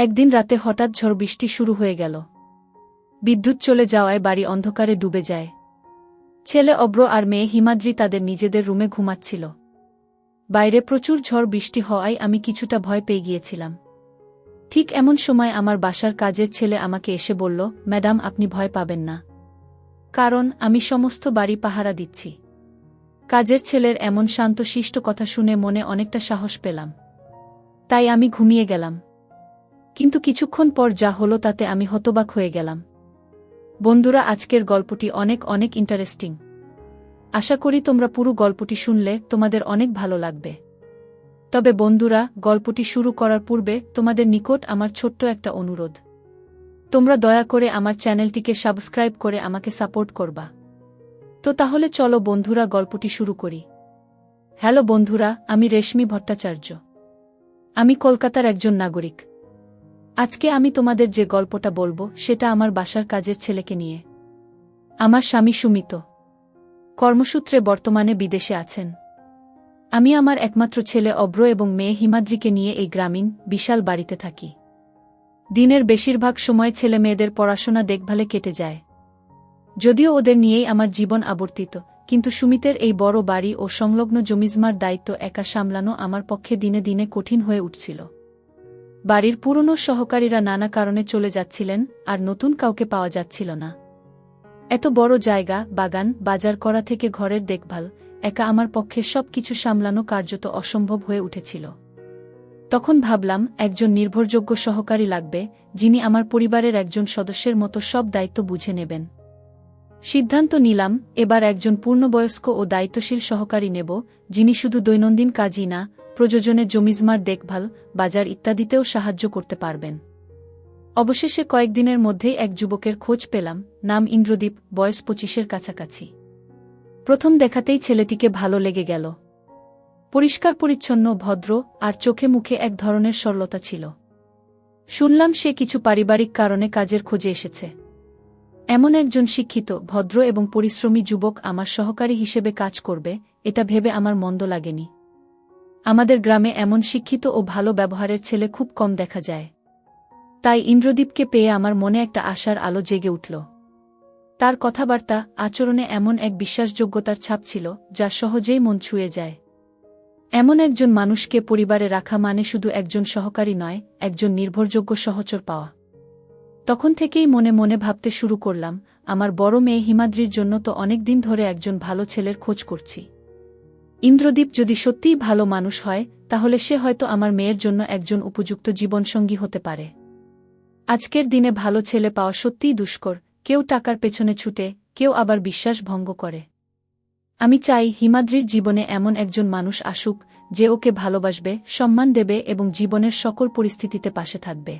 একদিন রাতে হঠাৎ ঝড় বৃষ্টি শুরু হয়ে গেল। বিদ্যুৎ চলে যাওয়ায় বাড়ি অন্ধকারে ডুবে যায়। ছেলে অব্র আর মেয়ে হিমাদ্রি তাদের নিজেদের রুমে ঘুমাচ্ছিল। বাইরে প্রচুর ঝড় বৃষ্টি হওয়ায় আমি কিছুটা ভয় পেয়ে গিয়েছিলাম। ঠিক এমন সময় আমার বাসার কাজের ছেলে আমাকে এসে বলল, ম্যাডাম, আপনি ভয় পাবেন না। কারণ আমি সমস্ত বাড়ি পাহারা দিচ্ছি। কাজের ছেলের এমন শান্তশিষ্ট কথা শুনে মনে অনেকটা সাহস পেলাম। তাই আমি ঘুমিয়ে গেলাম। কিন্তু কিছুক্ষণ পর যা হলো তাতে আমি হতবাক হয়ে গেলাম। বন্ধুরা, আজকের গল্পটি অনেক অনেক ইন্টারেস্টিং আশা করি তোমরা পুরো গল্পটি শুনলে তোমাদের অনেক ভালো লাগবে। তবে বন্ধুরা, গল্পটি শুরু করার পূর্বে তোমাদের নিকট আমার ছোট্ট একটা অনুরোধ। তোমরা দয়া করে আমার চ্যানেলটিকে সাবস্ক্রাইব করে আমাকে সাপোর্ট করবা। তো তাহলে চলো বন্ধুরা, গল্পটি শুরু করি। হ্যালো বন্ধুরা, আমি রেশমি ভট্টাচার্য। আমি কলকাতার একজন নাগরিক। আজকে আমি তোমাদের যে গল্পটা বলব, সেটা আমার বাসার কাজের ছেলেকে নিয়ে। আমার স্বামী সুমিত। কর্মসূত্রে বর্তমানে বিদেশে আছেন। আমি আমার একমাত্র ছেলে অব্র এবং মেয়ে হিমাদ্রিকে নিয়ে এই গ্রামীণ, বিশাল বাড়িতে থাকি। দিনের বেশিরভাগ সময় ছেলে মেয়েদের পড়াশোনা দেখভালে কেটে যায়। যদিও ওদের নিয়েই আমার জীবন আবর্তিত, কিন্তু সুমিতের এই বড় বাড়ি ও সংলগ্ন জমিজমার দায়িত্ব একা সামলানো আমার পক্ষে দিনে দিনে কঠিন হয়ে উঠছিল। বাড়ির পুরনো সহকারীরা নানা কারণে চলে যাচ্ছিলেন, আর নতুন কাউকে পাওয়া যাচ্ছিল না। এত বড় জায়গা, বাগান, বাজার করা থেকে ঘরের দেখভাল, একা আমার পক্ষে সব কিছু সামলানো কার্যত অসম্ভব হয়ে উঠেছিল। তখন ভাবলাম, একজন নির্ভরযোগ্য সহকারী লাগবে, যিনি আমার পরিবারের একজন সদস্যের মতো সব দায়িত্ব বুঝে নেবেন। সিদ্ধান্ত নিলাম, এবার একজন পূর্ণবয়স্ক ও দায়িত্বশীল সহকারী নেব, যিনি শুধু দৈনন্দিন কাজই না প্রযোজনে জমিজমার দেখভাল, বাজার ইত্যাদিতেও সাহায্য করতে পারবেন। অবশেষে কয়েকদিনের মধ্যেই এক যুবকের খোঁজ পেলাম, নাম ইন্দ্রদীপ, বয়স পঁচিশের কাছাকাছি। প্রথম দেখাতেই ছেলেটিকে ভালো লেগে গেল। পরিষ্কার, পরিচ্ছন্ন, ভদ্র আর চোখে মুখে এক ধরনের সরলতা ছিল। শুনলাম সে কিছু পারিবারিক কারণে কাজের খোঁজে এসেছে। এমন একজন শিক্ষিত, ভদ্র এবং পরিশ্রমী যুবক আমার সহকারী হিসেবে কাজ করবে, এটা ভেবে আমার মন্দ লাগেনি। আমাদের গ্রামে এমন শিক্ষিত ও ভালো ব্যবহারের ছেলে খুব কম দেখা যায়। তাই ইন্দ্রদীপকে পেয়ে আমার মনে একটা আশার আলো জেগে উঠল। তার কথাবার্তা, আচরণে এমন এক বিশ্বাসযোগ্যতার ছাপ ছিল, যা সহজেই মন ছুঁয়ে যায়। এমন একজন মানুষকে পরিবারে রাখা মানে শুধু একজন সহকারী নয়, একজন নির্ভরযোগ্য সহচর পাওয়া। তখন থেকেই মনে মনে ভাবতে শুরু করলাম, আমার বড় মেয়ে হিমাদ্রির জন্য তো অনেক দিন ধরে একজন ভালো ছেলের খোঁজ করছি। ইন্দ্রদীপ যদি সত্যিই ভালো মানুষ হয়, তাহলে সে হয়তো আমার মেয়ের জন্য একজন উপযুক্ত জীবনসঙ্গী হতে পারে। আজকের দিনে ভালো ছেলে পাওয়া সত্যিই দুষ্কর, কেউ টাকার পেছনে ছুটে, কেউ আবার বিশ্বাস ভঙ্গ করে। আমি চাই হিমাদ্রির জীবনে এমন একজন মানুষ আসুক, যে ওকে ভালোবাসবে, সম্মান দেবে এবং জীবনের সকল পরিস্থিতিতে পাশে থাকবে।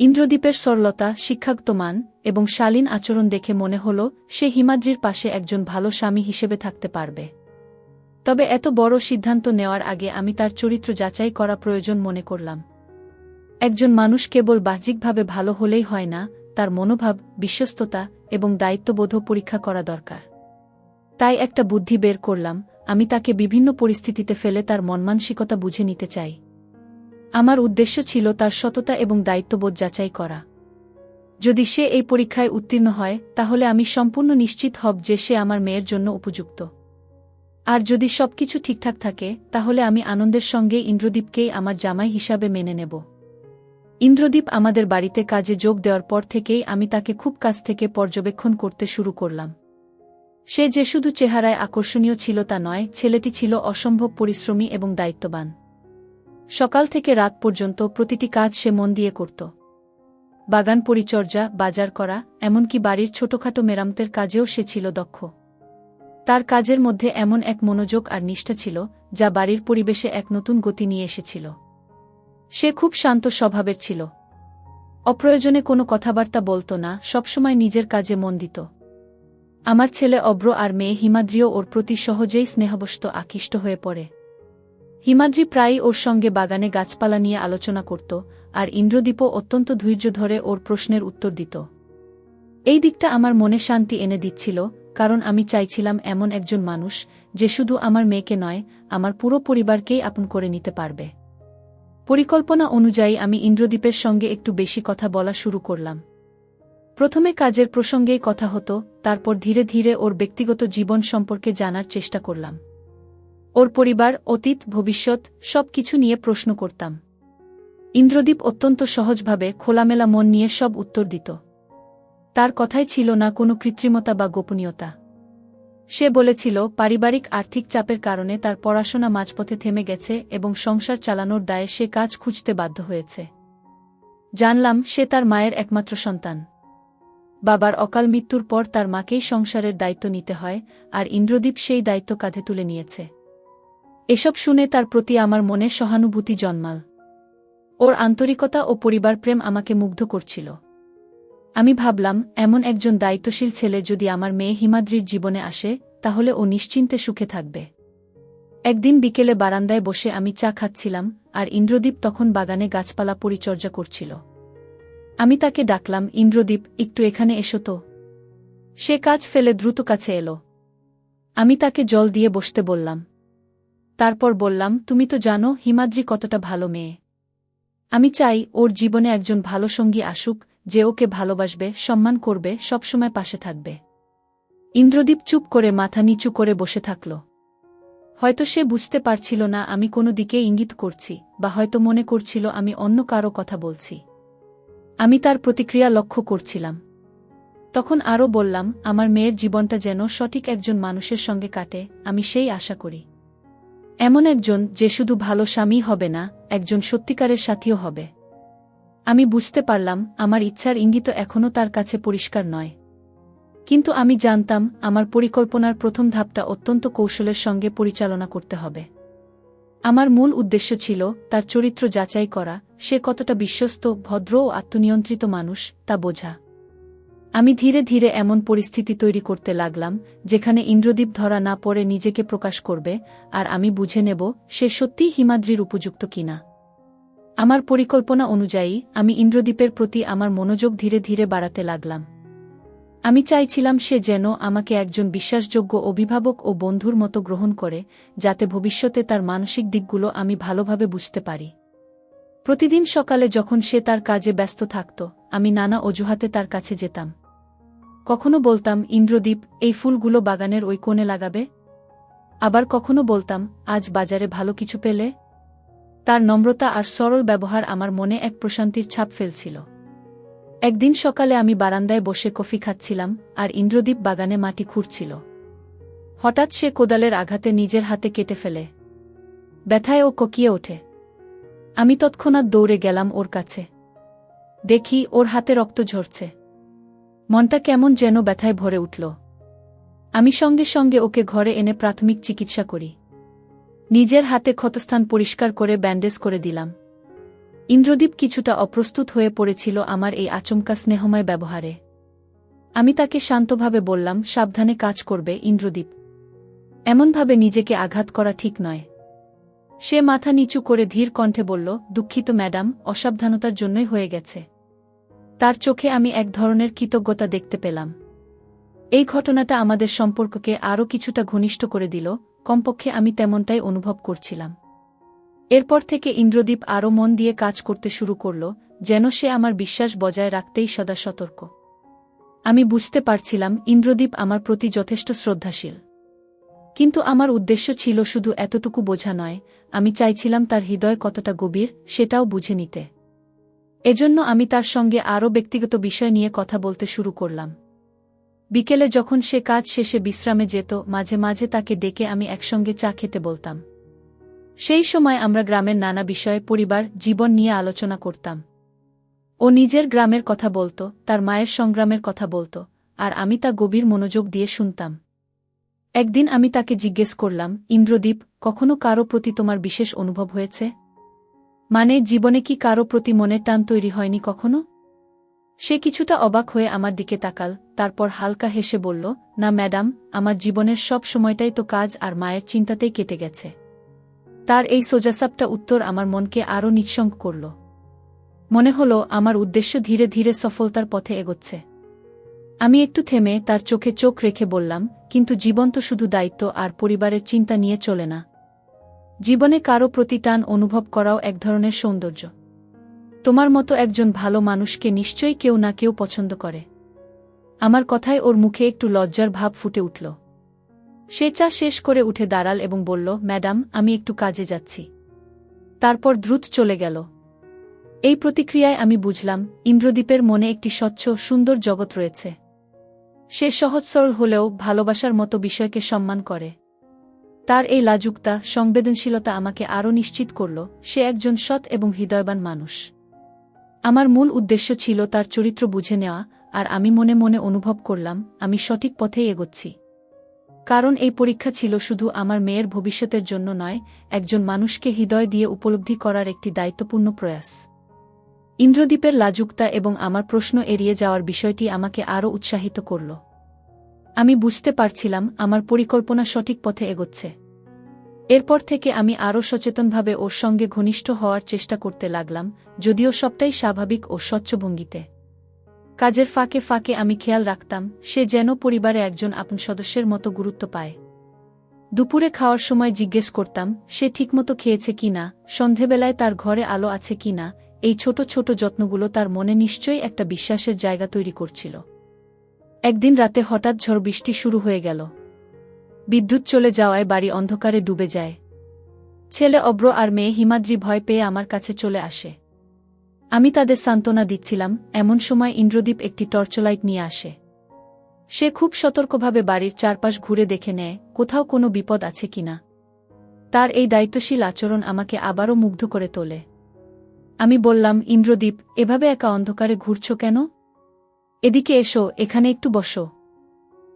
ইন্দ্রদ্বীপের সরলতা শিক্ষাক্ত মান এবং শালীন আচরণ দেখে মনে হল, সে হিমাদ্রির পাশে একজন ভালো স্বামী হিসেবে থাকতে পারবে। তবে এত বড় সিদ্ধান্ত নেওয়ার আগে আমি তার চরিত্র যাচাই করা প্রয়োজন মনে করলাম। একজন মানুষ কেবল বাহ্যিকভাবে ভালো হলেই হয় না, তার মনোভাব, বিশ্বস্ততা এবং দায়িত্ববোধ পরীক্ষা করা দরকার। তাই একটা বুদ্ধি বের করলাম, আমি তাকে বিভিন্ন পরিস্থিতিতে ফেলে তার মনমানসিকতা বুঝে নিতে চাই। আমার উদ্দেশ্য ছিল তার সততা এবং দায়িত্ববোধ যাচাই করা। যদি সে এই পরীক্ষায় উত্তীর্ণ হয়, তাহলে আমি সম্পূর্ণ নিশ্চিত হব যে সে আমার মেয়ের জন্য উপযুক্ত। আর যদি সবকিছু ঠিকঠাক থাকে, তাহলে আমি আনন্দের সঙ্গে ইন্দ্রদীপকেই আমার জামাই হিসাবে মেনে নেব। ইন্দ্রদীপ আমাদের বাড়িতে কাজে যোগ দেওয়ার পর থেকেই আমি তাকে খুব কাছ থেকে পর্যবেক্ষণ করতে শুরু করলাম। সে যে শুধু চেহারায় আকর্ষণীয় ছিল তা নয়, ছেলেটি ছিল অসম্ভব পরিশ্রমী এবং দায়িত্ববান। সকাল থেকে রাত পর্যন্ত প্রতিটি কাজ সে মন দিয়ে করত। বাগান পরিচর্যা, বাজার করা, এমনকি বাড়ির ছোটখাটো মেরামতের কাজেও সে ছিল দক্ষ। তার কাজের মধ্যে এমন এক মনোযোগ আর নিষ্ঠা ছিল, যা বাড়ির পরিবেশে এক নতুন গতি নিয়ে এসেছিল। সে খুব শান্ত স্বভাবের ছিল। অপ্রয়োজনে কোনো কথাবার্তা বলত না, সবসময় নিজের কাজে মন দিত। আমার ছেলে অব্র আর মেয়ে হিমাদ্রিও ওর প্রতি সহজেই স্নেহবস্ত আকৃষ্ট হয়ে পড়ে। হিমাদ্রি প্রায়ই ওর সঙ্গে বাগানে গাছপালা নিয়ে আলোচনা করত, আর ইন্দ্রদীপও অত্যন্ত ধৈর্য ধরে ওর প্রশ্নের উত্তর দিত। এই দিকটা আমার মনে শান্তি এনে দিচ্ছিল কারণ আমি চাইছিলাম এমন একজন মানুষ যে শুধু আমার মেয়েকে নয়, আমার পুরো পরিবারকেই আপন করে নিতে পারবে। পরিকল্পনা অনুযায়ী আমি ইন্দ্রদ্বীপের সঙ্গে একটু বেশি কথা বলা শুরু করলাম। প্রথমে কাজের প্রসঙ্গেই কথা হতো, তারপর ধীরে ধীরে ওর ব্যক্তিগত জীবন সম্পর্কে জানার চেষ্টা করলাম। ওর পরিবার, অতীত, ভবিষ্যৎ সব কিছু নিয়ে প্রশ্ন করতাম। ইন্দ্রদ্বীপ অত্যন্ত সহজভাবে খোলামেলা মন নিয়ে সব উত্তর দিত। তার কথাই ছিল না কোনো কৃত্রিমতা বা গোপনীয়তা। সে বলেছিল, পারিবারিক আর্থিক চাপের কারণে তার পড়াশোনা মাঝপথে থেমে গেছে এবং সংসার চালানোর দায়ে সে কাজ খুঁজতে বাধ্য হয়েছে। জানলাম, সে তার মায়ের একমাত্র সন্তান। বাবার অকাল মৃত্যুর পর তার মাকেই সংসারের দায়িত্ব নিতে হয়, আর ইন্দ্রদীপ সেই দায়িত্ব কাঁধে তুলে নিয়েছে। এসব শুনে তার প্রতি আমার মনে সহানুভূতি জন্মাল। ওর আন্তরিকতা ও পরিবার প্রেম আমাকে মুগ্ধ করছিল। আমি ভাবলাম, এমন একজন দায়িত্বশীল ছেলে যদি আমার মেয়ে হিমাদ্রির জীবনে আসে, তাহলে ও নিশ্চিন্তে সুখে থাকবে। একদিন বিকেলে বারান্দায় বসে আমি চা খাচ্ছিলাম, আর ইন্দ্রদ্বীপ তখন বাগানে গাছপালা পরিচর্যা করছিল। আমি তাকে ডাকলাম ইন্দ্রদ্বীপ একটু এখানে এসো তো। সে কাজ ফেলে দ্রুত কাছে এলো। আমি তাকে জল দিয়ে বসতে বললাম। তারপর বললাম, তুমি তো জানো, হিমাদ্রি কতটা ভালো মেয়ে। আমি চাই, ওর জীবনে একজন ভালো সঙ্গী আসুক যে ওকে ভালোবাসবে, সম্মান করবে, সবসময় পাশে থাকবে। ইন্দ্রদীপ চুপ করে মাথা নিচু করে বসে থাকল। হয়তো সে বুঝতে পারছিল না, আমি কোনো দিকে ইঙ্গিত করছি, বা হয়তো মনে করছিল আমি অন্য কারও কথা বলছি। আমি তার প্রতিক্রিয়া লক্ষ্য করছিলাম। তখন আরও বললাম, আমার মেয়ের জীবনটা যেন সঠিক একজন মানুষের সঙ্গে কাটে, আমি সেই আশা করি। এমন একজন যে শুধু ভালো স্বামী হবে না, একজন সত্যিকারের সাথীও হবে। আমি বুঝতে পারলাম, আমার ইচ্ছার ইঙ্গিত এখনও তার কাছে পরিষ্কার নয়। কিন্তু আমি জানতাম, আমার পরিকল্পনার প্রথম ধাপটা অত্যন্ত কৌশলের সঙ্গে পরিচালনা করতে হবে। আমার মূল উদ্দেশ্য ছিল, তার চরিত্র যাচাই করা, সে কতটা বিশ্বস্ত, ভদ্র ও আত্মনিয়ন্ত্রিত মানুষ, তা বোঝা। আমি ধীরে ধীরে এমন পরিস্থিতি তৈরি করতে লাগলাম, যেখানে ইন্দ্রদ্বীপ ধরা না পড়ে নিজেকে প্রকাশ করবে, আর আমি বুঝে নেব, সে সত্যিই হিমাদ্রির উপযুক্ত কিনা। আমার পরিকল্পনা অনুযায়ী, আমি ইন্দ্রদ্বীপের প্রতি আমার মনোযোগ ধীরে ধীরে বাড়াতে লাগলাম। আমি চাইছিলাম সে যেন আমাকে একজন বিশ্বাসযোগ্য অভিভাবক ও বন্ধুর মতো গ্রহণ করে, যাতে ভবিষ্যতে তার মানসিক দিকগুলো আমি ভালোভাবে বুঝতে পারি। প্রতিদিন সকালে যখন সে তার কাজে ব্যস্ত থাকত, আমি নানা অজুহাতে তার কাছে যেতাম। কখনো বলতাম, ইন্দ্রদ্বীপ, এই ফুলগুলো বাগানের ওই কোণে লাগাবে? আবার কখনো বলতাম, আজ বাজারে ভালো কিছু পেলে? তার নম্রতা আর সরল ব্যবহার আমার মনে এক প্রশান্তির ছাপ ফেলছিল। একদিন সকালে আমি বারান্দায় বসে কফি খাচ্ছিলাম, আর ইন্দ্রদ্বীপ বাগানে মাটি খুঁড়ছিল। হঠাৎ সে কোদালের আঘাতে নিজের হাতে কেটে ফেলে। ব্যথায় ও ককিয়ে ওঠে। আমি তৎক্ষণাৎ দৌড়ে গেলাম ওর কাছে। দেখি ওর হাতে রক্ত ঝরছে। মনটা কেমন যেন ব্যথায় ভরে উঠল। আমি সঙ্গে সঙ্গে ওকে ঘরে এনে প্রাথমিক চিকিৎসা করি। নিজের হাতে ক্ষতস্থান পরিষ্কার করে ব্যান্ডেজ করে দিলাম। ইন্দ্রদীপ কিছুটা অপ্রস্তুত হয়ে পড়েছিল আমার এই আচমকা স্নেহময় ব্যবহারে। আমি তাকে শান্তভাবে বললাম, সাবধানে কাজ করবে, ইন্দ্রদীপ। এমনভাবে নিজেকে আঘাত করা ঠিক নয়। সে মাথা নিচু করে ধীর কণ্ঠে বলল, দুঃখিত ম্যাডাম, অসাবধানতার জন্যই হয়ে গেছে। তার চোখে আমি এক ধরনের কৃতজ্ঞতা দেখতে পেলাম। এই ঘটনাটা আমাদের সম্পর্ককে আরও কিছুটা ঘনিষ্ঠ করে দিল কমপক্ষে আমি তেমনটাই অনুভব করছিলাম। এরপর থেকে ইন্দ্রদীপ আরও মন দিয়ে কাজ করতে শুরু করল, যেন সে আমার বিশ্বাস বজায় রাখতেই সদা সতর্ক। আমি বুঝতে পারছিলাম ইন্দ্রদীপ আমার প্রতি যথেষ্ট শ্রদ্ধাশীল। কিন্তু আমার উদ্দেশ্য ছিল শুধু এতটুকু বোঝা নয়, আমি চাইছিলাম তার হৃদয় কতটা গভীর সেটাও বুঝে নিতে। এজন্য আমি তার সঙ্গে আরও ব্যক্তিগত বিষয় নিয়ে কথা বলতে শুরু করলাম। বিকেলে যখন সে কাজ শেষে বিশ্রামে যেত, মাঝে মাঝে তাকে ডেকে আমি একসঙ্গে চা খেতে বলতাম। সেই সময় আমরা গ্রামের নানা বিষয়ে পরিবার, জীবন নিয়ে আলোচনা করতাম। ও নিজের গ্রামের কথা বলত, তার মায়ের সংগ্রামের কথা বলত, আর আমি তা গভীর মনোযোগ দিয়ে শুনতাম। একদিন আমি তাকে জিজ্ঞেস করলাম, ইন্দ্রদীপ, কখনো কারও প্রতি তোমার বিশেষ অনুভব হয়েছে? মানে জীবনে কি কারও প্রতি মনের টান তৈরি হয়নি কখনো? সে কিছুটা অবাক হয়ে আমার দিকে তাকাল, তারপর হালকা হেসে বলল, না ম্যাডাম, আমার জীবনের সব সময়টাই তো কাজ আর মায়ের চিন্তাতেই কেটে গেছে তার এই সোজাসাপটা উত্তর আমার মনকে আরও নিঃসঙ্গ করল। মনে হল আমার উদ্দেশ্য ধীরে ধীরে সফলতার পথে এগোচ্ছে। আমি একটু থেমে তার চোখে চোখ রেখে বললাম, কিন্তু জীবন তো শুধু দায়িত্ব আর পরিবারের চিন্তা নিয়ে চলে না। জীবনে কারও প্রতি টান অনুভব করাও এক ধরনের সৌন্দর্য। তোমার মতো একজন ভালো মানুষকে নিশ্চয়ই কেউ না কেউ পছন্দ করে। আমার কথায় ওর মুখে একটু লজ্জার ভাব ফুটে উঠল। সে চা শেষ করে উঠে দাঁড়াল এবং বলল, ম্যাডাম, আমি একটু কাজে যাচ্ছি। তারপর দ্রুত চলে গেল। এই প্রতিক্রিয়ায় আমি বুঝলাম ইন্দ্রদ্বীপের মনে একটি স্বচ্ছ, সুন্দর জগৎ রয়েছে। সে সহজ সরল হলেও ভালোবাসার মতো বিষয়কে সম্মান করে। তার এই লাজুকতা, সংবেদনশীলতা আমাকে আরও নিশ্চিত করল, সে একজন সৎ এবং হৃদয়বান মানুষ। আমার মূল উদ্দেশ্য ছিল তার চরিত্র বুঝে নেওয়া, আর আমি মনে মনে অনুভব করলাম, আমি সঠিক পথেই এগোচ্ছি। কারণ এই পরীক্ষা ছিল শুধু আমার মেয়ের ভবিষ্যতের জন্য নয়, একজন মানুষকে হৃদয় দিয়ে উপলব্ধি করার একটি দায়িত্বপূর্ণ প্রয়াস। ইন্দ্রদ্বীপের লাজুকতা এবং আমার প্রশ্ন এড়িয়ে যাওয়ার বিষয়টি আমাকে আরও উৎসাহিত করল। আমি বুঝতে পারছিলাম, আমার পরিকল্পনা সঠিক পথে এগোচ্ছে। এরপর থেকে আমি আরও সচেতনভাবে ওর সঙ্গে ঘনিষ্ঠ হওয়ার চেষ্টা করতে লাগলাম, যদিও সবটাই স্বাভাবিক ও স্বচ্ছভঙ্গিতে কাজের ফাঁকে ফাঁকে আমি খেয়াল রাখতাম, সে যেন পরিবারে একজন আপন সদস্যের মতো গুরুত্ব পায়। দুপুরে খাওয়ার সময় জিজ্ঞেস করতাম, সে ঠিকমতো খেয়েছে কিনা সন্ধেবেলায় তার ঘরে আলো আছে কিনা এই ছোট ছোট যত্নগুলো তার মনে নিশ্চয়ই একটা বিশ্বাসের জায়গা তৈরি করছিল। একদিন রাতে হঠাৎ ঝড় বৃষ্টি শুরু হয়ে গেল। বিদ্যুৎ চলে যাওয়ায় বাড়ি অন্ধকারে ডুবে যায়। ছেলে অব্র আর মেয়ে হিমাদ্রি ভয় পেয়ে আমার কাছে চলে আসে। আমি তাদের সান্ত্বনা দিচ্ছিলাম, এমন সময় ইন্দ্রদীপ একটি টর্চলাইট নিয়ে আসে। সে খুব সতর্কভাবে বাড়ির চারপাশ ঘুরে দেখে নেয়, কোথাও কোনো বিপদ আছে কিনা। তার এই দায়িত্বশীল আচরণ আমাকে আবারও মুগ্ধ করে তোলে। আমি বললাম, ইন্দ্রদীপ, এভাবে একা অন্ধকারে ঘুরছ কেন? এদিকে এসো, এখানে একটু বসো।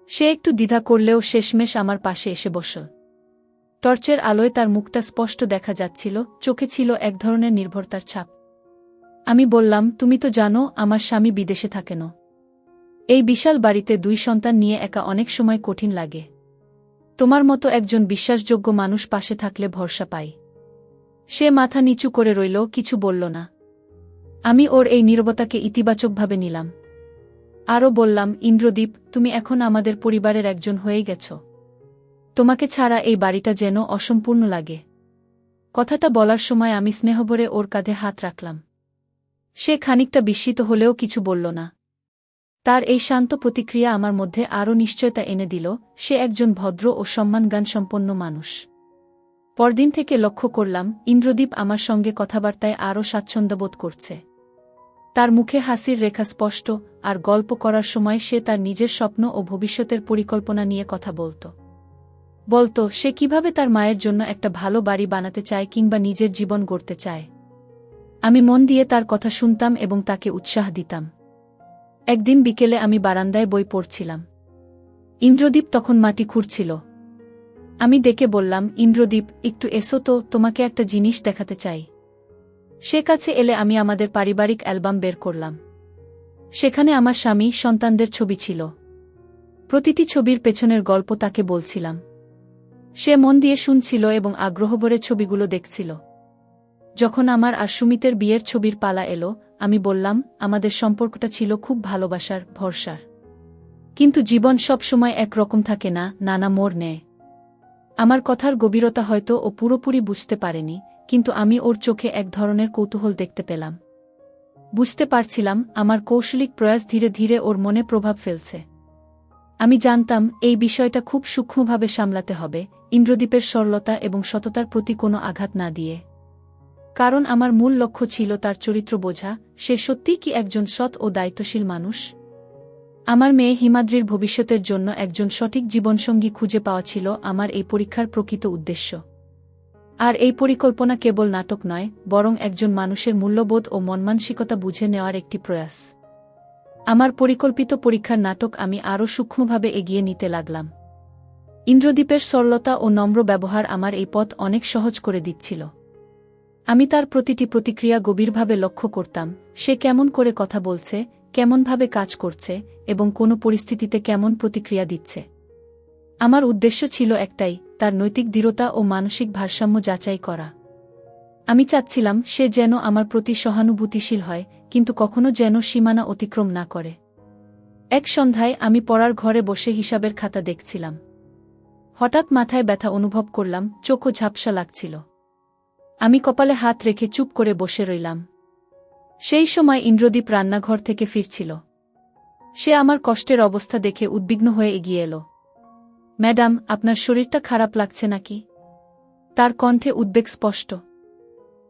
সে একটু দ্বিধা করলেও শেষমেশ আমার পাশে এসে বসল। টর্চের আলোয় তার মুখটা স্পষ্ট দেখা যাচ্ছিল, চোখে ছিল এক ধরনের নির্ভরতার ছাপ। আমি বললাম, তুমি তো জানো, আমার স্বামী বিদেশে থাকেন এই বিশাল বাড়িতে দুই সন্তান নিয়ে একা অনেক সময় কঠিন লাগে। তোমার মতো একজন বিশ্বাসযোগ্য মানুষ পাশে থাকলে ভরসা পাই। সে মাথা নিচু করে রইল, কিছু বলল না। আমি ওর এই নীরবতাকে ইতিবাচকভাবে নিলাম। আরও বললাম, ইন্দ্রদীপ, তুমি এখন আমাদের পরিবারের একজন হয়ে গেছ। তোমাকে ছাড়া এই বাড়িটা যেন অসম্পূর্ণ লাগে। কথাটা বলার সময় আমি স্নেহভরে ওর কাঁধে হাত রাখলাম। সে খানিকটা বিস্মিত হলেও কিছু বলল না। তার এই শান্ত প্রতিক্রিয়া আমার মধ্যে আরও নিশ্চয়তা এনে দিল, সে একজন ভদ্র ও সম্মানগান সম্পন্ন মানুষ। পরদিন থেকে লক্ষ্য করলাম, ইন্দ্রদীপ আমার সঙ্গে কথাবার্তায় আরও স্বাচ্ছন্দ্যবোধ করছে। তার মুখে হাসির রেখা স্পষ্ট, আর গল্প করার সময় সে তার নিজের স্বপ্ন ও ভবিষ্যতের পরিকল্পনা নিয়ে কথা বলত। বলতো, সে কীভাবে তার মায়ের জন্য একটা ভালো বাড়ি বানাতে চায় কিংবা নিজের জীবন গড়তে চায়। আমি মন দিয়ে তার কথা শুনতাম এবং তাকে উৎসাহ দিতাম। একদিন বিকেলে আমি বারান্দায় বই পড়ছিলাম। ইন্দ্রদীপ তখন মাটি খুঁড়ছিল। আমি ডেকে বললাম, ইন্দ্রদীপ, একটু এসো তো, তোমাকে একটা জিনিস দেখাতে চাই। সে কাছে এলে আমি আমাদের পারিবারিক অ্যালবাম বের করলাম। সেখানে আমার স্বামী সন্তানদের ছবি ছিল। প্রতিটি ছবির পেছনের গল্প তাকে বলছিলাম। সে মন দিয়ে শুনছিল এবং আগ্রহভরে ছবিগুলো দেখছিল। যখন আমার আর সুমিতের বিয়ের ছবির পালা এলো, আমি বললাম, আমাদের সম্পর্কটা ছিল খুব ভালোবাসার, ভরসার। কিন্তু জীবন সব সময় একরকম থাকে না, নানা মোড় নেয়। আমার কথার গভীরতা হয়তো ও পুরোপুরি বুঝতে পারেনি কিন্তু আমি ওর চোখে এক ধরনের কৌতূহল দেখতে পেলাম। বুঝতে পারছিলাম আমার কৌশলিক প্রয়াস ধীরে ধীরে ওর মনে প্রভাব ফেলছে। আমি জানতাম এই বিষয়টা খুব সূক্ষ্মভাবে সামলাতে হবে, ইন্দ্রদ্বীপের সরলতা এবং সততার প্রতি কোনো আঘাত না দিয়ে। কারণ আমার মূল লক্ষ্য ছিল তার চরিত্র বোঝা, সে সত্যিই কি একজন সৎ ও দায়িত্বশীল মানুষ? আমার মেয়ে হিমাদ্রির ভবিষ্যতের জন্য একজন সঠিক জীবনসঙ্গী খুঁজে পাওয়া ছিল আমার এই পরীক্ষার প্রকৃত উদ্দেশ্য। আর এই পরিকল্পনা কেবল নাটক নয়, বরং একজন মানুষের মূল্যবোধ ও মনমানসিকতা বুঝে নেওয়ার একটি প্রয়াস। আমার পরিকল্পিত পরীক্ষার নাটক আমি আরও সূক্ষ্মভাবে এগিয়ে নিতে লাগলাম। ইন্দ্রদ্বীপের সরলতা ও নম্র ব্যবহার আমার এই পথ অনেক সহজ করে দিচ্ছিল। আমি তার প্রতিটি প্রতিক্রিয়া গভীরভাবে লক্ষ্য করতাম, সে কেমন করে কথা বলছে, কেমনভাবে কাজ করছে, এবং কোনো পরিস্থিতিতে কেমন প্রতিক্রিয়া দিচ্ছে। আমার উদ্দেশ্য ছিল একটাই তার নৈতিক দৃঢ়তা ও মানসিক ভারসাম্য যাচাই করা। আমি চাচ্ছিলাম সে যেন আমার প্রতি সহানুভূতিশীল হয়, কিন্তু কখনো যেন সীমানা অতিক্রম না করে। এক সন্ধ্যায় আমি পড়ার ঘরে বসে হিসাবের খাতা দেখছিলাম। হঠাৎ মাথায় ব্যথা অনুভব করলাম চোখও ঝাপসা লাগছিল। আমি কপালে হাত রেখে চুপ করে বসে রইলাম। সেই সময় ইন্দ্রদীপ রান্নাঘর থেকে ফিরছিল। সে আমার কষ্টের অবস্থা দেখে উদ্বিগ্ন হয়ে এগিয়ে এলো। ম্যাডাম, আপনার শরীরটা খারাপ লাগছে নাকি? তার কণ্ঠে উদ্বেগ স্পষ্ট।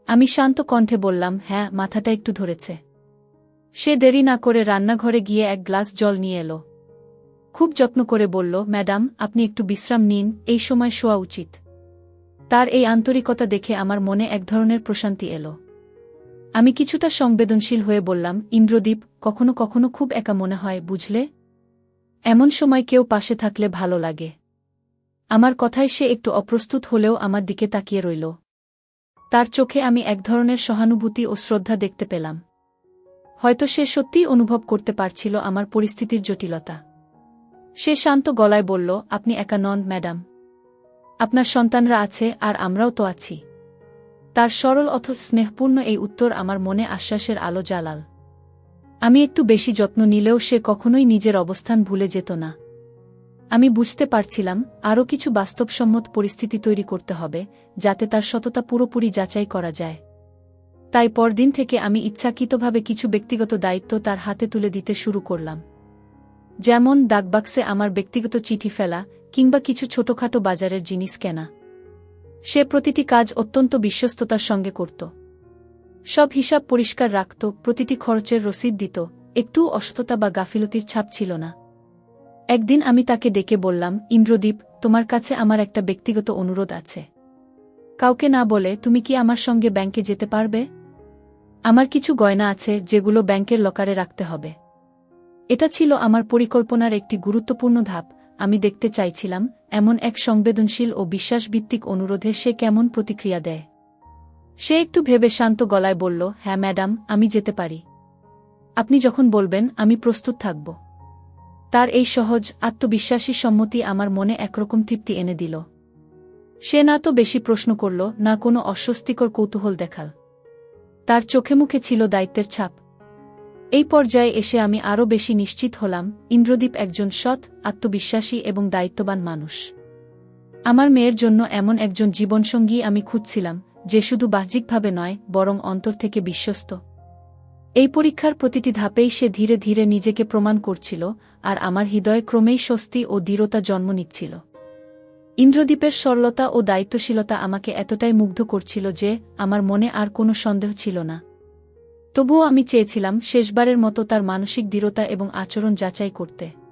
আমি শান্ত কণ্ঠে বললাম হ্যাঁ মাথাটা একটু ধরেছে। সে দেরি না করে রান্নাঘরে গিয়ে এক গ্লাস জল নিয়ে এলো। খুব যত্ন করে বলল, ম্যাডাম, আপনি একটু বিশ্রাম নিন, এই সময় শোয়া উচিত। তার এই আন্তরিকতা দেখে আমার মনে এক ধরনের প্রশান্তি এলো। আমি কিছুটা সংবেদনশীল হয়ে বললাম, ইন্দ্রদীপ, কখনো কখনো খুব একা মনে হয়, বুঝলে? এমন সময় কেউ পাশে থাকলে ভালো লাগে। আমার কথায় সে একটু অপ্রস্তুত হলেও আমার দিকে তাকিয়ে রইল। তার চোখে আমি এক ধরনের সহানুভূতি ও শ্রদ্ধা দেখতে পেলাম। হয়তো সে সত্যিই অনুভব করতে পারছিল আমার পরিস্থিতির জটিলতা। সে শান্ত গলায় বলল, আপনি একা নন, ম্যাডাম। আপনার সন্তানরা আছে আর আমরাও তো আছি। তার সরল অথচ স্নেহপূর্ণ এই উত্তর আমার মনে আশ্বাসের আলো জ্বালাল। আমি একটু বেশি যত্ন নিলেও সে কখনোই নিজের অবস্থান ভুলে যেত না। আমি বুঝতে পারছিলাম, আরও কিছু বাস্তবসম্মত পরিস্থিতি তৈরি করতে হবে, যাতে তার সততা পুরোপুরি যাচাই করা যায়। তাই পরদিন থেকে আমি ইচ্ছাকৃতভাবে কিছু ব্যক্তিগত দায়িত্ব তার হাতে তুলে দিতে শুরু করলাম। যেমন, ডাকবাক্সে আমার ব্যক্তিগত চিঠি ফেলা, কিংবা কিছু ছোটখাটো বাজারের জিনিস কেনা। সে প্রতিটি কাজ অত্যন্ত বিশ্বস্ততার সঙ্গে করত। সব হিসাব পরিষ্কার রাখত, প্রতিটি খরচের রসিদ দিত, একটু অসততা বা গাফিলতির ছাপ ছিল না। একদিন আমি তাকে ডেকে বললাম, ইন্দ্রদীপ, তোমার কাছে আমার একটা ব্যক্তিগত অনুরোধ আছে। কাউকে না বলে তুমি কি আমার সঙ্গে ব্যাংকে যেতে পারবে? আমার কিছু গয়না আছে যেগুলো ব্যাংকের লকারে রাখতে হবে। এটা ছিল আমার পরিকল্পনার একটি গুরুত্বপূর্ণ ধাপ। আমি দেখতে চাইছিলাম, এমন এক সংবেদনশীল ও বিশ্বাসভিত্তিক অনুরোধে সে কেমন প্রতিক্রিয়া দেয়। সে একটু ভেবে শান্ত গলায় বলল হ্যাঁ ম্যাডাম, আমি যেতে পারি। আপনি যখন বলবেন, আমি প্রস্তুত থাকব। তার এই সহজ, আত্মবিশ্বাসী সম্মতি আমার মনে একরকম তৃপ্তি এনে দিল। সে না তো বেশি প্রশ্ন করল, না কোনো অস্বস্তিকর কৌতূহল দেখাল। তার চোখে মুখে ছিল দায়িত্বের ছাপ। এই পর্যায়ে এসে আমি আরও বেশি নিশ্চিত হলাম, ইন্দ্রদীপ একজন সৎ, আত্মবিশ্বাসী এবং দায়িত্ববান মানুষ। আমার মেয়ের জন্য এমন একজন জীবনসঙ্গী আমি খুঁজছিলাম যে শুধু বাহ্যিকভাবে নয়, বরং অন্তর থেকে বিশ্বস্ত। এই পরীক্ষার প্রতিটি ধাপেই সে ধীরে ধীরে নিজেকে প্রমাণ করছিল, আর আমার হৃদয়ে ক্রমেই স্বস্তি ও দৃঢ়তা জন্ম নিচ্ছিল। ইন্দ্রদ্বীপের সরলতা ও দায়িত্বশীলতা আমাকে এতটাই মুগ্ধ করছিল যে, আমার মনে আর কোনো সন্দেহ ছিল না। তবুও আমি চেয়েছিলাম শেষবারের মতো তার মানসিক দৃঢ়তা এবং আচরণ যাচাই করতে।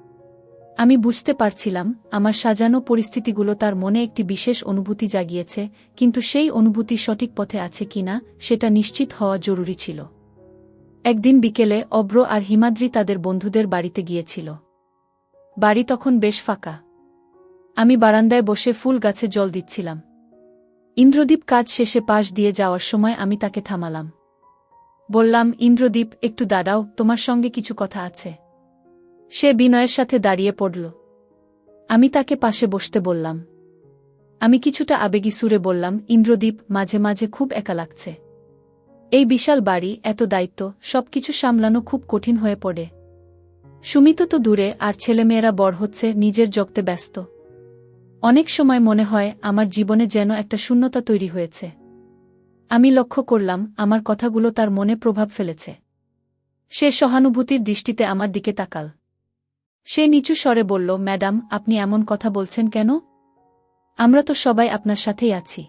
আমি বুঝতে পারছিলাম আমার সাজানো পরিস্থিতিগুলো তার মনে একটি বিশেষ অনুভূতি জাগিয়েছে, কিন্তু সেই অনুভূতি সঠিক পথে আছে কিনা সেটা নিশ্চিত হওয়া জরুরি ছিল। একদিন বিকেলে অব্র আর হিমাদ্রি তাদের বন্ধুদের বাড়িতে গিয়েছিল। বাড়ি তখন বেশ ফাঁকা। আমি বারান্দায় বসে ফুল গাছে জল দিচ্ছিলাম। ইন্দ্রদীপ কাজ শেষে পাশ দিয়ে যাওয়ার সময় আমি তাকে থামালাম। বললাম, ইন্দ্রদীপ, একটু দাঁড়াও, তোমার সঙ্গে কিছু কথা আছে। সে বিনয়ের সাথে দাঁড়িয়ে পড়ল। আমি তাকে পাশে বসতে বললাম। আমি কিছুটা আবেগী সুরে বললাম, ইন্দ্রদীপ, মাঝে মাঝে খুব একা লাগছে। এই বিশাল বাড়ি, এত দায়িত্ব, সবকিছু সামলানো খুব কঠিন হয়ে পড়ে। সুমিত তো দূরে, আর ছেলেমেয়েরা বড় হচ্ছে, নিজের জগতে ব্যস্ত। অনেক সময় মনে হয়, আমার জীবনে যেন একটা শূন্যতা তৈরি হয়েছে। আমি লক্ষ্য করলাম, আমার কথাগুলো তার মনে প্রভাব ফেলেছে। সে সহানুভূতির দৃষ্টিতে আমার দিকে তাকাল। সে নিচু স্বরে বলল, ম্যাডাম, আপনি এমন কথা বলছেন কেন? আমরা তো সবাই আপনার সাথেই আছি।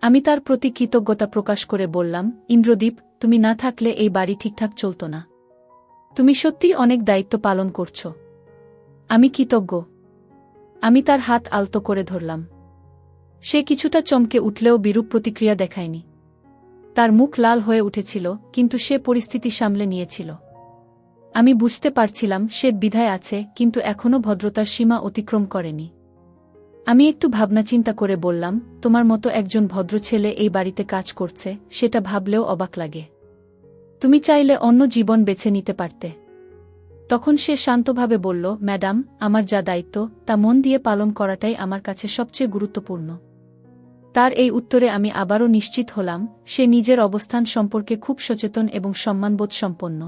আমি তার প্রতি কৃতজ্ঞতা প্রকাশ করে বললাম, ইন্দ্রদীপ, তুমি না থাকলে এই বাড়ি ঠিকঠাক চলত না। তুমি সত্যি অনেক দায়িত্ব পালন করছ। আমি কৃতজ্ঞ। আমি তার হাত আলতো করে ধরলাম। সে কিছুটা চমকে উঠলেও বিরূপ প্রতিক্রিয়া দেখায়নি। তার মুখ লাল হয়ে উঠেছিল, কিন্তু সে পরিস্থিতি সামলে নিয়েছিল। আমি বুঝতে পারছিলাম সে বিধায় আছে, কিন্তু এখনও ভদ্রতার সীমা অতিক্রম করেনি। আমি একটু ভাবনা চিন্তা করে বললাম, তোমার মতো একজন ভদ্র ছেলে এই বাড়িতে কাজ করছে, সেটা ভাবলেও অবাক লাগে। তুমি চাইলে অন্য জীবন বেছে নিতে পারতে। তখন সে শান্তভাবে বলল, ম্যাডাম, আমার যা দায়িত্ব, তা মন দিয়ে পালন করাটাই আমার কাছে সবচেয়ে গুরুত্বপূর্ণ। তার এই উত্তরে আমি আবারও নিশ্চিত হলাম, সে নিজের অবস্থান সম্পর্কে খুব সচেতন এবং সম্মানবোধ সম্পন্ন।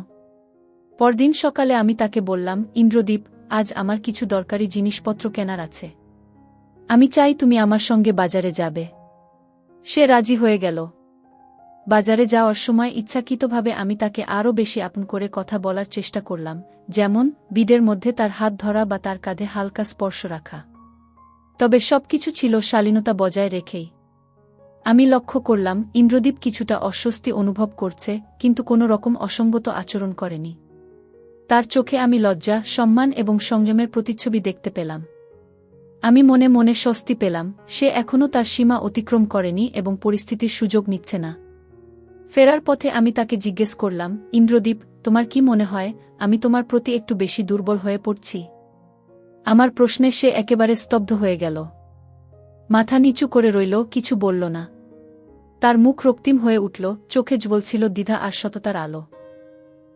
পরদিন সকালে আমি তাকে বললাম, ইন্দ্রদীপ, আজ আমার কিছু দরকারি জিনিসপত্র কেনার আছে। আমি চাই তুমি আমার সঙ্গে বাজারে যাবে সে রাজি হয়ে গেল। বাজারে যাওয়ার সময় ইচ্ছাকৃতভাবে আমি তাকে আরও বেশি আপন করে কথা বলার চেষ্টা করলাম, যেমন বিডের মধ্যে তার হাত ধরা বা তার কাঁধে হালকা স্পর্শ রাখা। তবে সবকিছু ছিল শালীনতা বজায় রেখেই। আমি লক্ষ্য করলাম, ইন্দ্রদীপ কিছুটা অস্বস্তি অনুভব করছে, কিন্তু কোনো রকম অসঙ্গত আচরণ করেনি। তার চোখে আমি লজ্জা, সম্মান এবং সংযমের প্রতিচ্ছবি দেখতে পেলাম। আমি মনে মনে স্বস্তি পেলাম, সে এখনও তার সীমা অতিক্রম করেনি এবং পরিস্থিতির সুযোগ নিচ্ছে না। ফেরার পথে আমি তাকে জিজ্ঞেস করলাম, ইন্দ্রদীপ, তোমার কি মনে হয়, আমি তোমার প্রতি একটু বেশি দুর্বল হয়ে পড়ছি? আমার প্রশ্নে সে একেবারে স্তব্ধ হয়ে গেল। মাথা নিচু করে রইল, কিছু বলল না। তার মুখ রক্তিম হয়ে উঠল, চোখে জ্বলছিল দ্বিধা আর সততার আলো।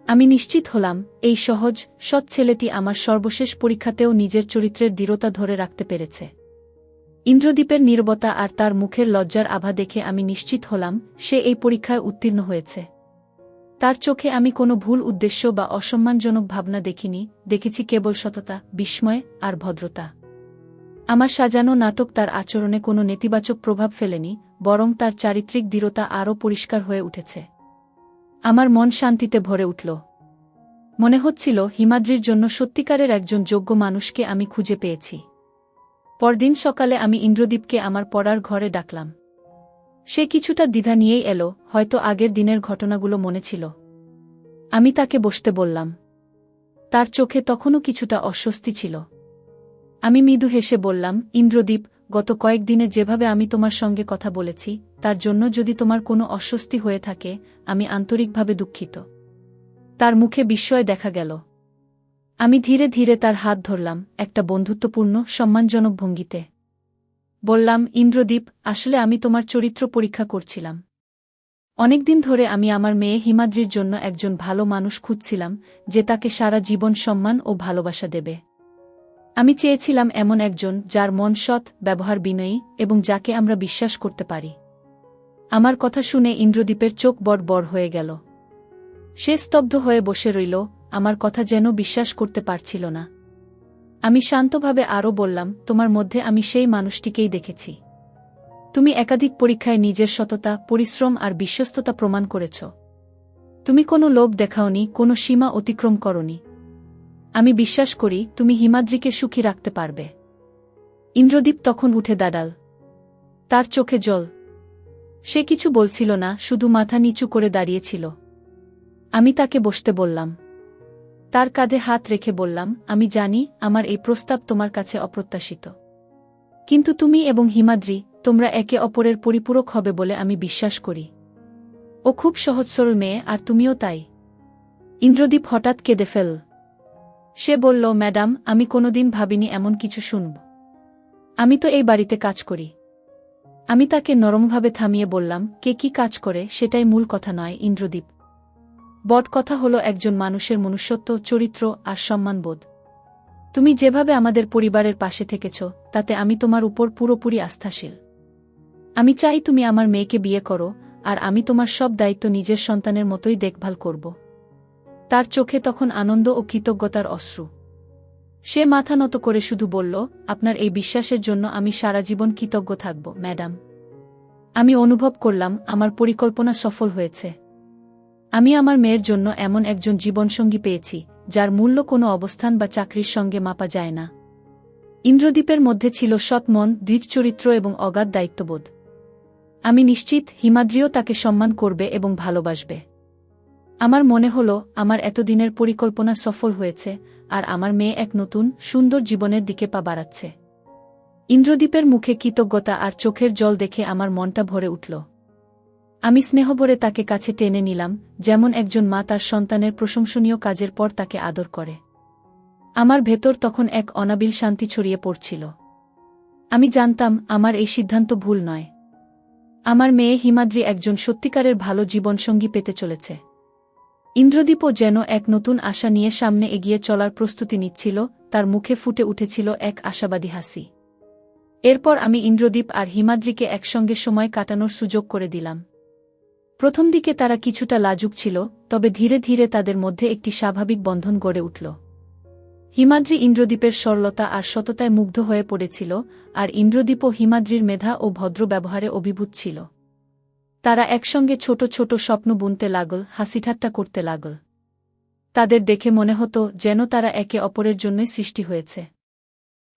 আমি নিশ্চিত হলাম, এই সহজ, সৎ ছেলেটি আমার সর্বশেষ পরীক্ষাতেও নিজের চরিত্রের দৃঢ়তা ধরে রাখতে পেরেছে। ইন্দ্রদ্বীপের নীরবতা আর তার মুখের লজ্জার আভা দেখে আমি নিশ্চিত হলাম, সে এই পরীক্ষায় উত্তীর্ণ হয়েছে। তার চোখে আমি কোনো ভুল উদ্দেশ্য বা অসম্মানজনক ভাবনা দেখিনি, দেখেছি কেবল সততা, বিস্ময় আর ভদ্রতা। আমার সাজানো নাটক তার আচরণে কোনো নেতিবাচক প্রভাব ফেলেনি, বরং তার চারিত্রিক দৃঢ়তা আরও পরিষ্কার হয়ে উঠেছে। আমার মন শান্তিতে ভরে উঠল। মনে হচ্ছিল হিমাদ্রির জন্য সত্যিকারের একজন যোগ্য মানুষকে আমি খুঁজে পেয়েছি। পরদিন সকালে আমি ইন্দ্রদীপকে আমার পড়ার ঘরে ডাকলাম। সে কিছুটা দ্বিধা নিয়েই এলো, হয়তো আগের দিনের ঘটনাগুলো মনে ছিল। আমি তাকে বসতে বললাম। তার চোখে তখনও কিছুটা অস্বস্তি ছিল। আমি মৃদু হেসে বললাম, ইন্দ্রদীপ, গত কয়েকদিনে যেভাবে আমি তোমার সঙ্গে কথা বলেছি তার জন্য যদি তোমার কোনো অস্বস্তি হয়ে থাকে, আমি আন্তরিকভাবে দুঃখিত। তার মুখে বিস্ময় দেখা গেল। আমি ধীরে ধীরে তার হাত ধরলাম একটা বন্ধুত্বপূর্ণ, সম্মানজনক ভঙ্গিতে। বললাম, ইন্দ্রদীপ, আসলে আমি তোমার চরিত্র পরীক্ষা করছিলাম। অনেকদিন ধরে আমি আমার মেয়ে হিমাদ্রির জন্য একজন ভালো মানুষ খুঁজছিলাম, যে তাকে সারা জীবন সম্মান ও ভালোবাসা দেবে। আমি চেয়েছিলাম এমন একজন যার মন সৎ, ব্যবহার বিনয়ী এবং যাকে আমরা বিশ্বাস করতে পারি। আমার কথা শুনে ইন্দ্রদীপের চোখ বড় বড় হয়ে গেল। সে স্তব্ধ হয়ে বসে রইল, আমার কথা যেন বিশ্বাস করতে পারছিল না। আমি শান্তভাবে আরও বললাম, তোমার মধ্যে আমি সেই মানুষটিকেই দেখেছি। তুমি একাধিক পরীক্ষায় নিজের সততা, পরিশ্রম আর বিশ্বস্ততা প্রমাণ করেছ। তুমি কোনো লোভ দেখাওনি, কোনো সীমা অতিক্রম করনি। আমি বিশ্বাস করি, তুমি হিমাদ্রিকে সুখী রাখতে পারবে। ইন্দ্রদীপ তখন উঠে দাঁড়াল। তার চোখে জল সে কিছু বলছিল না, শুধু মাথা নিচু করে দাঁড়িয়েছিল। আমি তাকে বসতে বললাম। তার কাঁধে হাত রেখে বললাম, আমি জানি, আমার এই প্রস্তাব তোমার কাছে অপ্রত্যাশিত। কিন্তু তুমি এবং হিমাদ্রি, তোমরা একে অপরের পরিপূরক হবে বলে আমি বিশ্বাস করি। ও খুব সহজ সরল মেয়ে, আর তুমিও তাই। ইন্দ্রদীপ হঠাৎ কেঁদে ফেল। সে বলল, ম্যাডাম, আমি কোনোদিন ভাবিনি এমন কিছু শুনব। আমি তো এই বাড়িতে কাজ করি। আমি তাকে নরমভাবে থামিয়ে বললাম, কে কি কাজ করে, সেটাই মূল কথা নয়, ইন্দ্রদীপ। বট কথা হল একজন মানুষের মনুষ্যত্ব, চরিত্র আর সম্মানবোধ। তুমি যেভাবে আমাদের পরিবারের পাশে থেকেছ, তাতে আমি তোমার উপর পুরোপুরি আস্থাশীল। আমি চাই তুমি আমার মেয়েকে বিয়ে করো, আর আমি তোমার সব দায়িত্ব নিজের সন্তানের মতোই দেখভাল করব। তার চোখে তখন আনন্দ ও কৃতজ্ঞতার অশ্রু। সে মাথা নত করে শুধু বলল, আপনার এই বিশ্বাসের জন্য আমি সারা জীবন কৃতজ্ঞ থাকব, ম্যাডাম। আমি অনুভব করলাম, আমার পরিকল্পনা সফল হয়েছে। আমি আমার মেয়ের জন্য এমন একজন জীবনসঙ্গী পেয়েছি, যার মূল্য কোনো অবস্থান বা চাকরির সঙ্গে মাপা যায় না। ইন্দ্রদ্বীপের মধ্যে ছিল সৎ মন, দৃঢ় চরিত্র এবং অগাধ দায়িত্ববোধ। আমি নিশ্চিত হিমাদ্রিও তাকে সম্মান করবে এবং ভালোবাসবে। আমার মনে হল, আমার এতদিনের পরিকল্পনা সফল হয়েছে, আর আমার মেয়ে এক নতুন, সুন্দর জীবনের দিকে পা বাড়াচ্ছে। ইন্দ্রদ্বীপের মুখে কৃতজ্ঞতা আর চোখের জল দেখে আমার মনটা ভরে উঠল। আমি স্নেহভরে তাকে কাছে টেনে নিলাম, যেমন একজন মা তার সন্তানের প্রশংসনীয় কাজের পর তাকে আদর করে। আমার ভেতর তখন এক অনাবিল শান্তি ছড়িয়ে পড়ছিল। আমি জানতাম, আমার এই সিদ্ধান্ত ভুল নয়। আমার মেয়ে হিমাদ্রি একজন সত্যিকারের ভালো জীবনসঙ্গী পেতে চলেছে। ইন্দ্রদীপও যেন এক নতুন আশা নিয়ে সামনে এগিয়ে চলার প্রস্তুতি নিচ্ছিল, তার মুখে ফুটে উঠেছিল এক আশাবাদী হাসি। এরপর আমি ইন্দ্রদীপ আর হিমাদ্রিকে একসঙ্গে সময় কাটানোর সুযোগ করে দিলাম। প্রথম দিকে তারা কিছুটা লাজুক ছিল, তবে ধীরে ধীরে তাদের মধ্যে একটি স্বাভাবিক বন্ধন গড়ে উঠল। হিমাদ্রি ইন্দ্রদ্বীপের সরলতা আর সততায় মুগ্ধ হয়ে পড়েছিল, আর ইন্দ্রদ্বীপও হিমাদ্রির মেধা ও ভদ্র ব্যবহারে অভিভূত ছিল। তারা একসঙ্গে ছোট ছোট স্বপ্ন বুনতে লাগল, হাসিঠাট্টা করতে লাগল। তাদের দেখে মনে হতো যেন তারা একে অপরের জন্যই সৃষ্টি হয়েছে।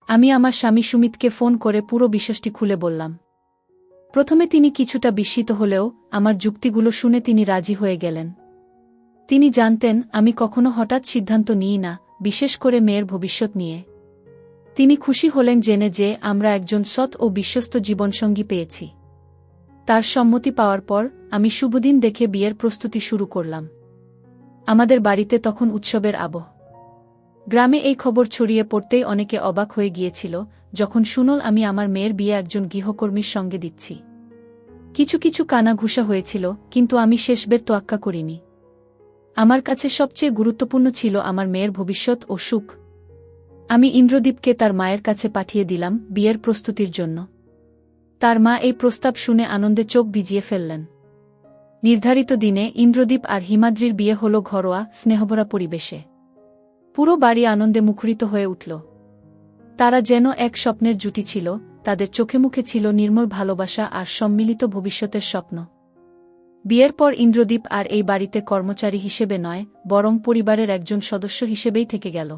আমি আমার স্বামী সুমিতকে ফোন করে পুরো বিশ্বাসটি খুলে বললাম। প্রথমে তিনি কিছুটা বিস্মিত হলেও আমার যুক্তিগুলো শুনে তিনি রাজি হয়ে গেলেন। তিনি জানতেন, আমি কখনো হঠাৎ সিদ্ধান্ত নিই না, বিশেষ করে মেয়ের ভবিষ্যৎ নিয়ে। তিনি খুশি হলেন জেনে যে আমরা একজন সৎ ও বিশ্বস্ত জীবনসঙ্গী পেয়েছি। তার সম্মতি পাওয়ার পর আমি শুভদিন দেখে বিয়ের প্রস্তুতি শুরু করলাম। আমাদের বাড়িতে তখন উৎসবের আবহ। গ্রামে এই খবর ছড়িয়ে পড়তেই অনেকে অবাক হয়ে গিয়েছিল যখন শুনল আমি আমার মেয়ের বিয়ে একজন গৃহকর্মীর সঙ্গে দিচ্ছি। কিছু কিছু কানাঘুষা হয়েছিল, কিন্তু আমি শেষবের তোয়াক্কা করিনি। আমার কাছে সবচেয়ে গুরুত্বপূর্ণ ছিল আমার মেয়ের ভবিষ্যৎ ও সুখ। আমি ইন্দ্রদীপকে তার মায়ের কাছে পাঠিয়ে দিলাম বিয়ের প্রস্তুতির জন্য। তার মা এই প্রস্তাব শুনে আনন্দে চোখ ভিজিয়ে ফেললেন। নির্ধারিত দিনে ইন্দ্রদীপ আর হিমাদ্রির বিয়ে হল ঘরোয়া, স্নেহভরা পরিবেশে। পুরো বাড়ি আনন্দে মুখরিত হয়ে উঠল। তারা যেন এক স্বপ্নের জুটি ছিল, তাদের চোখে মুখে ছিল নির্মল ভালোবাসা আর সম্মিলিত ভবিষ্যতের স্বপ্ন। বিয়ের পর ইন্দ্রদীপ আর এই বাড়িতে কর্মচারী হিসেবে নয়, বরং পরিবারের একজন সদস্য হিসেবেই থেকে গেল।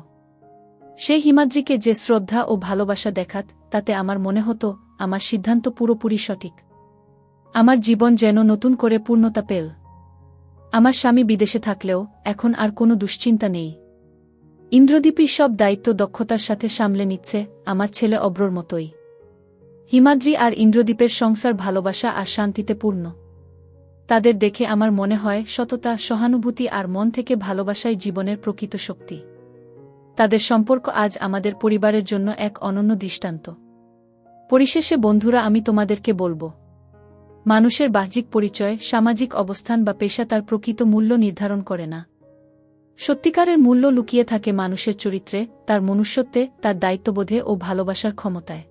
সেই হিমাদ্রিকে যে শ্রদ্ধা ও ভালোবাসা দেখাত, তাতে আমার মনে হতো আমার সিদ্ধান্ত পুরোপুরি সঠিক। আমার জীবন যেন নতুন করে পূর্ণতা পেল। আমার স্বামী বিদেশে থাকলেও এখন আর কোনো দুশ্চিন্তা নেই। ইন্দ্রদীপী সব দায়িত্ব দক্ষতার সাথে সামলে নিচ্ছে আমার ছেলে অব্রর মতোই। হিমাদ্রি আর ইন্দ্রদীপের সংসার ভালোবাসা আর শান্তিতে পূর্ণ। তাদের দেখে আমার মনে হয় সততা, সহানুভূতি আর মন থেকে ভালোবাসাই জীবনের প্রকৃত শক্তি। তাদের সম্পর্ক আজ আমাদের পরিবারের জন্য এক অনন্য দৃষ্টান্ত। পরিশেষে বন্ধুরা আমি তোমাদেরকে বলব, মানুষের বাহ্যিক পরিচয়, সামাজিক অবস্থান বা পেশা তার প্রকৃত মূল্য নির্ধারণ করে না। সত্যিকারের মূল্য লুকিয়ে থাকে মানুষের চরিত্রে, তার মনুষ্যত্বে, তার দায়িত্ববোধে ও ভালোবাসার ক্ষমতায়।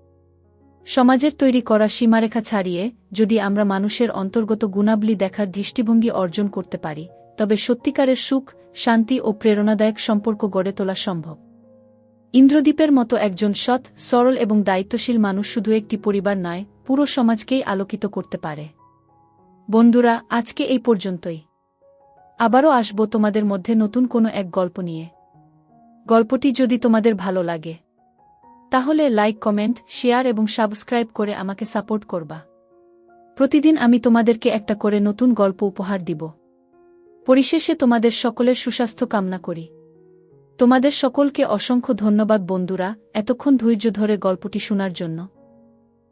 সমাজের তৈরি করা সীমারেখা ছাড়িয়ে, যদি আমরা মানুষের অন্তর্গত গুণাবলী দেখার দৃষ্টিভঙ্গি অর্জন করতে পারি, তবে সত্যিকারের সুখ, শান্তি ও প্রেরণাদায়ক সম্পর্ক গড়ে তোলা সম্ভব। ইন্দ্রদ্বীপের মতো একজন সৎ, সরল এবং দায়িত্বশীল মানুষ শুধু একটি পরিবার নয়, পুরো সমাজকেই আলোকিত করতে পারে। বন্ধুরা, আজকে এই পর্যন্তই। আবারও আসব তোমাদের মধ্যে নতুন কোনো এক গল্প নিয়ে। গল্পটি যদি তোমাদের ভালো লাগে, তাহলে লাইক, কমেন্ট, শেয়ার এবং সাবস্ক্রাইব করে আমাকে সাপোর্ট করবা। প্রতিদিন আমি তোমাদেরকে একটা করে নতুন গল্প উপহার দিব। পরিশেষে তোমাদের সকলের সুস্বাস্থ্য কামনা করি। তোমাদের সকলকে অসংখ্য ধন্যবাদ বন্ধুরা এতক্ষণ ধৈর্য ধরে গল্পটি শোনার জন্য।